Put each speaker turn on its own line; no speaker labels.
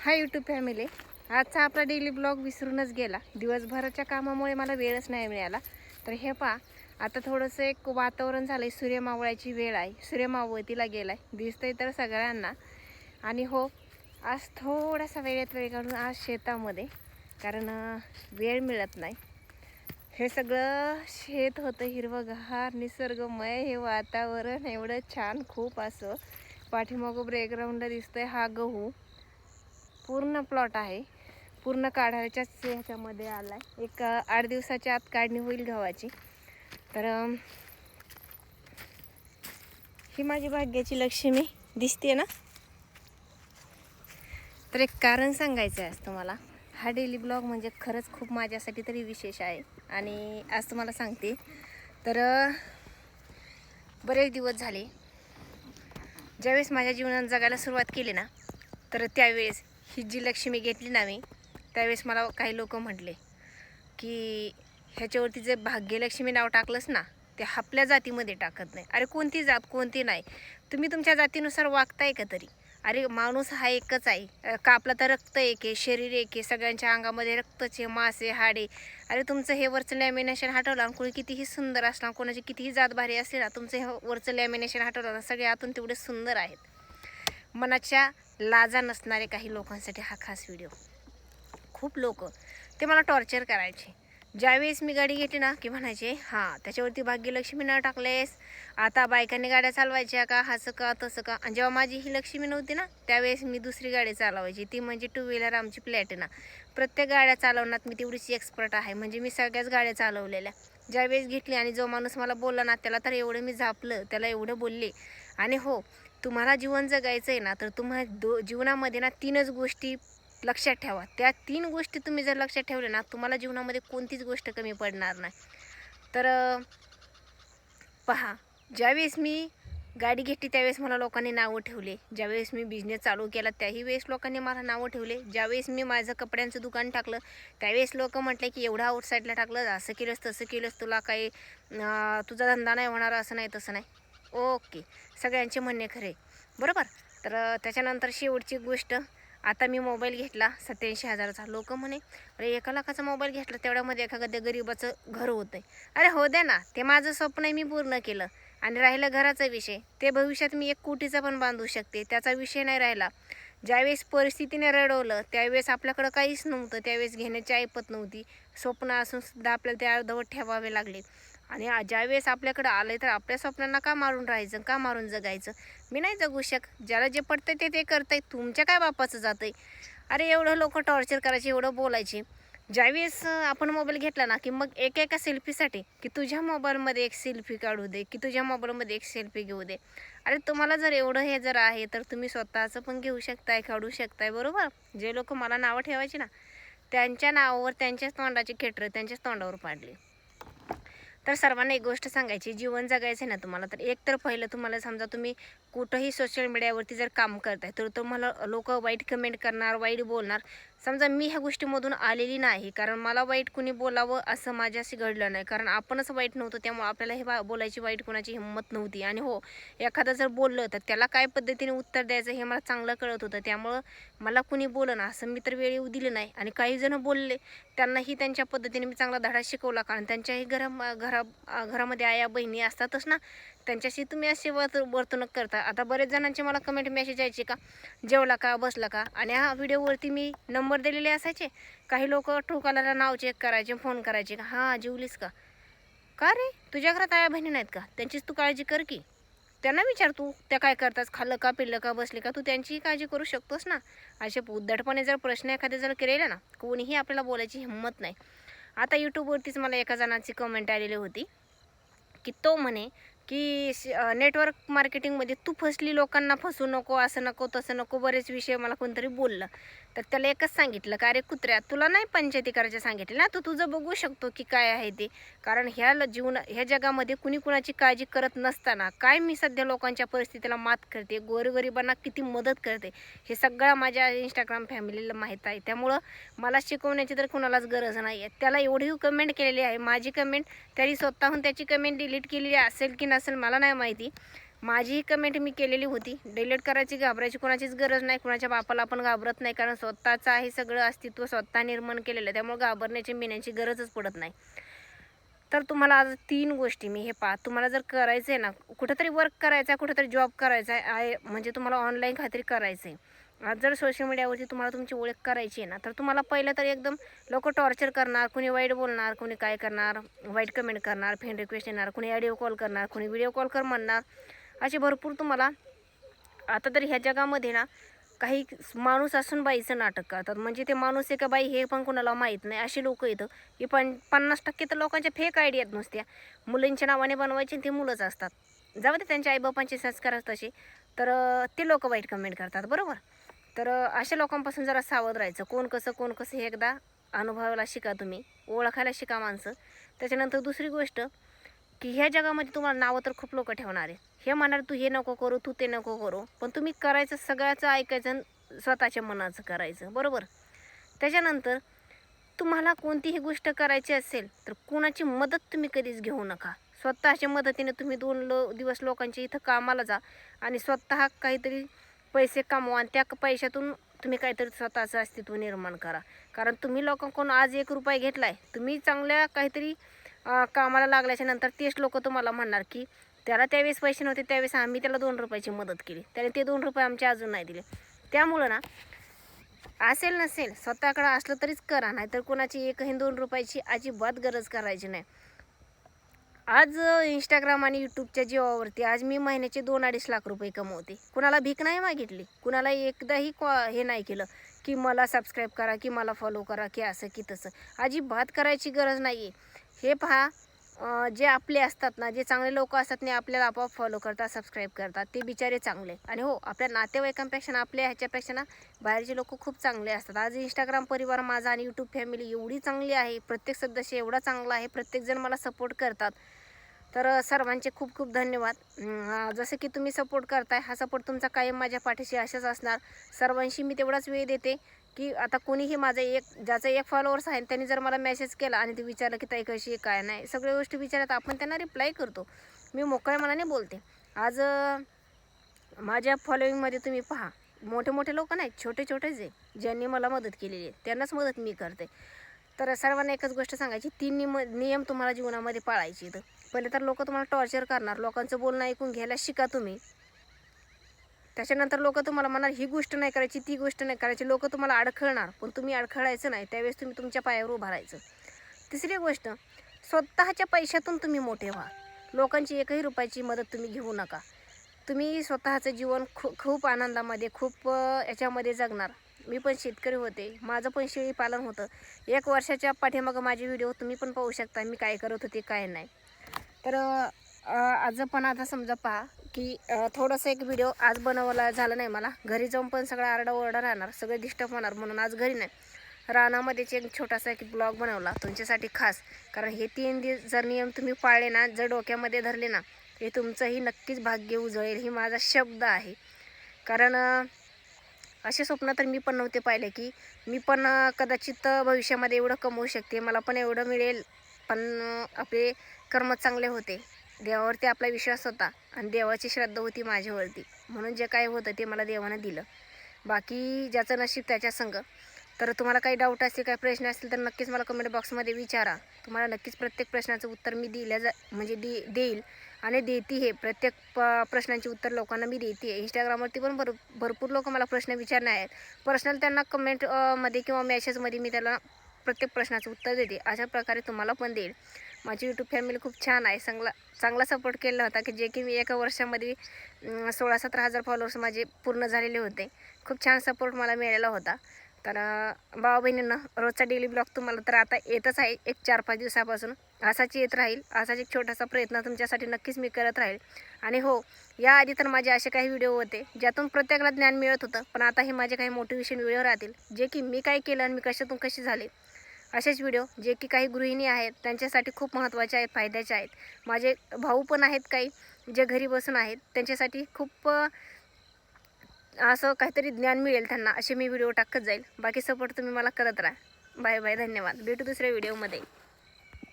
Hi YouTube family आजचा आपला daily blog विसरूनच गेला. दिवसभराच्या कामामुळे मला वेळच नाही मिळाला. तर हे पहा आता थोडंसं एक वातावरण झालं आहे सूर्यमावळ्याची वेळ आहे. सूर्यमावळतीला गेला आहे दिसतंय तर सगळ्यांना. आणि हो आज थोडासा वेळेत वेळ काढून आज शेतामध्ये कारण वेळ मिळत नाही. हे सगळं शेत होतं हिरवंगार निसर्गमय हे वातावरण. एवढं छान खूप असं. पाठीमागं ब्रेकग्राऊंडला दिसतंय हा गहू. पूर्ण प्लॉट आहे. पूर्ण काढायच्याच ह्याच्यामध्ये आला आहे एक आठ दिवसाच्या आत काढणी होईल गव्हाची. तर ही माझी भाग्याची लक्ष्मी दिसते ना? तर एक कारण सांगायचं आहे आज तुम्हाला. हा डेली ब्लॉग म्हणजे खरंच खूप माझ्यासाठी तरी विशेष आहे. आणि आज तुम्हाला सांगते. तर बरेच दिवस झाले. ज्यावेळेस माझ्या जीवनात जगायला सुरुवात केली ना तर त्यावेळेस ही जी लक्ष्मी घेतली ना मी त्यावेळेस मला काही लोक म्हटले की ह्याच्यावरती जे भाग्यलक्ष्मी नाव टाकलंस ना ते आपल्या जातीमध्ये टाकत नाही. अरे कोणती जात कोणती नाही? तुम्ही तुमच्या जातीनुसार वागताय का तरी? अरे माणूस हा एकच आहे. का आपला तर रक्त एक आहे शरीर एक आहे सगळ्यांच्या अंगामध्ये रक्तचे मासे हाडे अरे तुमचं हे वरचं लॅमिनेशन हटवलं आणि कोणी कितीही सुंदर असणार कोणाची कितीही जात भारी असली ना तुमचं हे वरचं लॅमिनेशन हटवलं ना सगळे आतून तेवढे सुंदर आहेत. मनाच्या लाजा नसणारे काही लोकांसाठी हा खास व्हिडिओ खूप लोक. ते मला टॉर्चर करायचे. ज्यावेळेस मी गाडी घेते ना की म्हणायचे हां त्याच्यावरती भाग्यलक्ष्मी न टाकलेस. आता बायकांनी गाड्या चालवायच्या का? हाचं का? तसं का? आणि जेव्हा माझी ही लक्ष्मी नव्हती ना त्यावेळेस मी दुसरी गाडी चालवायची. ती म्हणजे टू व्हीलर आमची प्लॅटिना प्रत्येक गाड्या चालवण्यात मी तेवढीच एक्सपर्ट आहे. म्हणजे मी सगळ्याच गाड्या चालवलेल्या. ज्यावेळेस घेतली आणि जो माणूस मला बोलला ना त्याला तर एवढं मी झापलं त्याला एवढं बोलले. आणि हो तुम्हाला जीवन जगायचं आहे ना तर तुम्हा दो जीवनामध्ये ना तीनच गोष्टी लक्षात ठेवा. त्या तीन गोष्टी तुम्ही जर लक्षात ठेवल्या ना तुम्हाला जीवनामध्ये कोणतीच गोष्ट कमी पडणार नाही. तर पहा ज्यावेळेस मी गाडी घेतली त्यावेळेस मला लोकांनी नावं ठेवले. ज्यावेळेस मी बिझनेस चालू केला त्याही वेळेस लोकांनी मला नावं ठेवले. ज्यावेळेस मी माझं कपड्यांचं दुकान टाकलं त्यावेळेस लोक म्हटले की एवढा आउटसाईडला टाकलं असं केलंस तसं केलंस तुला काही तुझा धंदा नाही होणार असं नाही तसं नाही. ओके. सगळ्यांचे म्हणणे खरे. बरोबर? तर त्याच्यानंतर शेवटची गोष्ट. आता मी मोबाईल घेतला सत्याऐंशी हजाराचा. लोक म्हणे अरे एका लाखाचा मोबाईल घेतला तेवढ्यामध्ये एखाद्या गरीबाचं घर होतं आहे अरे हो द्या ना. ते माझं स्वप्न आहे मी पूर्ण केलं. आणि राहिलं घराचा विषय. ते भविष्यात मी एक कोटीचा पण बांधू शकते. त्याचा विषय नाही राहिला. ज्यावेळेस परिस्थितीने रडवलं त्यावेळेस आपल्याकडं काहीच नव्हतं. त्यावेळेस घेण्याची ऐपत नव्हती. स्वप्न असून सुद्धा आपल्याला ते अर्धवट ठेवावे लागले. आणि ज्यावेळेस आपल्याकडं आलं तर आपल्या स्वप्नांना का मारून राहायचं का मारून जगायचं? मी नाही जगू शक ज्याला जे पडतंय ते ते करतंय. तुमच्या काय बापाचं जातंय? अरे एवढं लोक टॉर्चर करायचे एवढं बोलायचे. ज्यावेळेस आपण मोबाईल घेतला ना की मग एक एका सेल्फीसाठी की तुझ्या मोबाईलमध्ये एक सेल्फी काढू दे की तुझ्या मोबाईलमध्ये एक सेल्फी घेऊ दे. अरे तुम्हाला जर एवढं हे जर आहे तर तुम्ही स्वतःचं पण घेऊ शकताय काढू शकताय बरोबर? जे लोक मला नावं ठेवायची ना त्यांच्या नावावर त्यांच्याच तोंडाचे खेटर त्यांच्याच तोंडावर पाडले. तर सर्वांना एक गोष्ट सांगायची जीवन जगायचं आहे ना तुम्हाला तर एक तर पहिलं तुम्हाला समजा तुम्ही कुठंही सोशल मीडियावरती जर काम करताय तर तुम्हाला लोक वाईट कमेंट करणार वाईट बोलणार. समजा मी ह्या गोष्टीमधून आलेली नाही कारण मला वाईट कुणी बोलावं असं माझ्याशी घडलं नाही. कारण आपणच वाईट नव्हतं त्यामुळे आपल्याला हे बोलायची वाईट कोणाची हिंमत नव्हती. आणि हो एखादं जर बोललं तर त्याला काय पद्धतीने उत्तर द्यायचं हे मला चांगलं कळत होतं. त्यामुळं मला कुणी बोलं ना असं मी तर वेळ येऊ दिलं नाही. आणि काही जण बोलले त्यांनाही त्यांच्या पद्धतीने मी चांगला धडा शिकवला. कारण त्यांच्याही घरा घरा घरामध्ये आया बहिणी असतातच ना त्यांच्याशी तुम्ही असे वर्त वर्तणूक करता. आता बरेच जणांचे मला कमेंट मेसेज यायचे का जेवला का बसला का? आणि हा व्हिडिओवरती मी नंबर दिलेले असायचे. काही लोक ठोकाला नाव चेक करायचे फोन करायचे का हां जेवलीस का? का रे? तुझ्या घरात आया बहिणी नाहीत का? त्यांचीच तू काळजी कर की. त्यांना विचार तू. त्या काय करतात? खाल्लं का पिल्लं का बसले का? तू त्यांचीही काळजी करू शकतोस ना. असे उद्धटपणे जर प्रश्न एखादे जर केलेले ना कोणीही आपल्याला बोलायची हिंमत नाही. आता यूट्यूबवरतीच मला एका जणाची कमेंट आलेली होती की तो म्हणे की नेटवर्क मार्केटिंगमध्ये तू फसली लोकांना फसू नको असं नको तसं नको बरेच विषय मला कोणतरी बोललं. तर त्याला एकच सांगितलं का अरे कुत्र्या तुला नाही पंचायती करायचं सांगितलं ना? तू तुझं बघू शकतो की काय आहे ते. कारण ह्या जीवन ह्या जगामध्ये कुणी कुणाची काळजी करत नसताना काय मी सध्या लोकांच्या परिस्थितीला मात करते गोरगरिबांना किती मदत करते हे सगळं माझ्या इंस्टाग्राम फॅमिलीला माहीत आहे. त्यामुळं मला शिकवण्याची तर कुणालाच गरज नाही आहे त्याला एवढी कमेंट केलेली आहे माझी कमेंट तरी स्वतःहून त्याची कमेंट डिलीट केलेली असेल की नसेल मला नाही माहिती. माझी ही कमेंट मी केलेली होती. डिलीट करायची घाबरायची कोणाचीच गरज नाही. कोणाच्या बापाला आपण घाबरत नाही. कारण स्वतःचं आहे सगळं अस्तित्व स्वतः निर्माण केलेलं आहे. त्यामुळे घाबरण्याची मिण्याची गरजच पडत नाही. तर तुम्हाला आज तीन गोष्टी मी हे पा तुम्हाला जर करायचं आहे ना कुठंतरी वर्क करायचं आहे कुठंतरी जॉब करायचा आहे आहे म्हणजे तुम्हाला ऑनलाईन काहीतरी करायचं आहे आज जर सोशल मीडियावरती तुम्हाला तुमची ओळख करायची आहे ना तर तुम्हाला पहिलं तर एकदम लोक टॉर्चर करणार कोणी वाईट बोलणार कोणी काय करणार वाईट कमेंट करणार फ्रेंड रिक्वेस्ट येणार कोणी ऑडिओ कॉल करणार कोणी व्हिडिओ कॉल कर म्हणणार. असे भरपूर तुम्हाला आता तर ह्या जगामध्ये ना काही माणूस असून बाईचं नाटक करतात. म्हणजे ते माणूस आहे का बाई हे पण कोणाला माहीत नाही. असे लोक येतं की पण पन्नास टक्के तर लोकांच्या फेक आयडियात नुसत्या. मुलींच्या नावाने बनवायचे आणि ते मुलंच असतात. जाऊ दे त्यांच्या आईबापांचे संस्कार असतात तसे. तर ते लोक वाईट कमेंट करतात बरोबर? तर अशा लोकांपासून जरा सावध राहायचं. कोण कसं कोण कसं हे एकदा अनुभवायला शिका तुम्ही. ओळखायला शिका माणसं. त्याच्यानंतर दुसरी गोष्ट की ह्या जगामध्ये तुम्हाला नावं तर खूप लोक ठेवणार आहे हे म्हणणार तू हे नको करू तू ते नको करू. पण तुम्ही करायचं सगळ्याचं ऐकायचं आणि स्वतःच्या मनाचं करायचं. बरोबर? त्याच्यानंतर तुम्हाला कोणतीही गोष्ट करायची असेल तर कोणाची मदत तुम्ही कधीच घेऊ नका. स्वतःच्या मदतीने तुम्ही दोन लो दिवस लोकांच्या इथं कामाला जा आणि स्वतः काहीतरी पैसे कमवा आणि त्या पैशातून तुम्ही काहीतरी स्वतःचं अस्तित्व निर्माण करा. कारण तुम्ही लोकांकडून आज एक रुपये घेतला आहे तुम्ही चांगल्या काहीतरी कामाला लागल्याच्या नंतर तेच लोक तुम्हाला म्हणणार की त्याला त्यावेळेस पैसे नव्हते त्यावेळेस आम्ही त्याला दोन रुपयाची मदत केली. त्याने ते दोन रुपये आमचे अजून नाही दिले. त्यामुळं ना असेल नसेल स्वतःकडं असलं तरीच करा नाही तर कोणाची एकही दोन रुपयाची अजिबात गरज करायची नाही. आज इंस्टाग्राम आणि यूट्यूबच्या जीवावरती आज मी महिन्याचे दोन अडीच लाख रुपये कमवते. कुणाला भीक नाही मागितली कुणाला एकदाही हे नाही केलं की मला सबस्क्राईब करा की मला फॉलो करा की असं की तसं. अजिबात करायची गरज नाही आहे हे पहा जे आपले असतात ना जे चांगले लोक असतात ते आपल्याला आपोआप फॉलो करतात सबस्क्राईब करतात. ते बिचारे चांगले. आणि हो आपल्या नातेवाईकांपेक्षा ना आपल्या ह्याच्यापेक्षा ना बाहेरचे लोक खूप चांगले असतात. आज इंस्टाग्राम परिवार माझा आणि यूट्यूब फॅमिली एवढी चांगली आहे प्रत्येक सदस्य एवढा चांगला आहे प्रत्येकजण मला सपोर्ट करतात. तर सर्वांचे खूप खूप धन्यवाद. जसं की तुम्ही सपोर्ट करताय हा सपोर्ट तुमचा कायम माझ्या पाठीशी असंच असणार. सर्वांशी मी तेवढाच वेळ देते. की आता कोणीही माझा एक ज्याचा एक फॉलोअर्स आहे त्यांनी जर मला मेसेज केला आणि ते विचारलं की ताई कशी आहे? काय नाही? सगळ्या गोष्टी विचारत आपण त्यांना रिप्लाय करतो. मी मोकळ्या मनाने बोलते. आज माझ्या फॉलोईंगमध्ये तुम्ही पहा. मोठे मोठे लोक नाही छोटे छोटेच आहे ज्यांनी मला मदत केलेली आहे. त्यांनाच मदत मी करते. तर सर्वांना एकच गोष्ट सांगायची तीन नियम नियम तुम्हाला जीवनामध्ये पाळायचे तर पहिले तर लोक तुम्हाला टॉर्चर करणार. लोकांचं बोलणं ऐकून घ्यायला शिका तुम्ही. त्याच्यानंतर लोक तुम्हाला म्हणणार ही गोष्ट नाही करायची ती गोष्ट नाही करायची. लोक तुम्हाला अडखळणार पण तुम्ही अडखळायचं नाही. त्यावेळेस तुम्ही तुमच्या पायावर उभा राहायचं. तिसरी गोष्ट स्वतःच्या पैशातून तुम्ही मोठे व्हा. लोकांची एकही रुपयाची मदत तुम्ही घेऊ नका. तुम्ही स्वतःचं जीवन खू खूप आनंदामध्ये खूप याच्यामध्ये जगणार. मी पण शेतकरी होते. माझं पण शेळी पालन होतं. एक वर्षाच्या पाठीमागं माझे व्हिडिओ तुम्ही पण पाहू शकता मी काय करत होते काय नाही. तर आज पण आता समजा पहा की थोडासा थोडंसं एक व्हिडिओ आज बनवला झाला नाही मला. घरी जाऊन पण सगळा आरडाओरडा राहणार सगळे डिस्टर्ब होणार म्हणून आज घरी नाही. रानामध्येच एक छोटासा एक ब्लॉग बनवला तुमच्यासाठी खास. कारण हे तीन दिवस जर नियम तुम्ही पाळले ना जर डोक्यामध्ये धरले ना हे तुमचंही नक्कीच भाग्य उजळेल ही माझा शब्द आहे. कारण असे स्वप्न तर मी पण नव्हते पाहिले की मी पण कदाचित भविष्यामध्ये एवढं कमवू शकते मला पण एवढं मिळेल. पण आपले कर्म चांगले होते. देवावरती आपला विश्वास होता आणि देवाची श्रद्धा होती माझ्यावरती. म्हणून जे काय होतं ते मला देवानं दिलं. बाकी ज्याचं नशीब त्याच्या संग. तर तुम्हाला काही डाऊट असतील काही प्रश्न असतील तर नक्कीच मला कमेंट बॉक्समध्ये विचारा. तुम्हाला नक्कीच प्रत्येक प्रश्नाचं उत्तर मी दिल्या जा म्हणजे दे देईल. आणि देते हे प्रत्येक प प्रश्नांची उत्तर लोकांना मी देते इंस्टाग्रामवरती पण भर भरपूर लोक मला प्रश्न विचारणार आहेत. पर्सनल त्यांना कमेंटमध्ये किंवा मेसेजमध्ये मी त्याला प्रत्येक प्रश्नाचं उत्तर देते. अशा प्रकारे तुम्हाला पण देईल. माझी यूट्यूब फॅमिली खूप छान आहे. चांगला चांगला सपोर्ट केला होता की जे की मी एका वर्षामध्ये सोळा सतरा हजार फॉलोअर्स माझे पूर्ण झालेले होते. खूप छान सपोर्ट मला मिळाला होता. तर भावा बहिणींना रोजचा डेली ब्लॉग तुम्हाला तर आता येतच आहे. एक चार पाच दिवसापासून असाच येत राहील. असाच एक छोटासा प्रयत्न तुमच्यासाठी नक्कीच मी करत राहील. आणि हो याआधी तर माझे असे काही व्हिडिओ होते ज्यातून प्रत्येकाला ज्ञान मिळत होतं. पण आता हे माझे काही मोटिवेशन व्हिडिओ राहतील. जे की मी काय केलं आणि मी कशातून कशी झाले असेच व्हिडिओ जे की काही गृहिणी आहेत त्यांच्यासाठी खूप महत्त्वाचे आहेत फायद्याचे आहेत. माझे भाऊ पण आहेत काही जे घरी बसून आहेत त्यांच्यासाठी खूप असं काहीतरी ज्ञान मिळेल त्यांना असे मी व्हिडिओ टाकत जाईल. बाकी सपोर्ट तुम्ही मला करत राहा. बाय बाय धन्यवाद. भेटू दुसऱ्या व्हिडिओमध्ये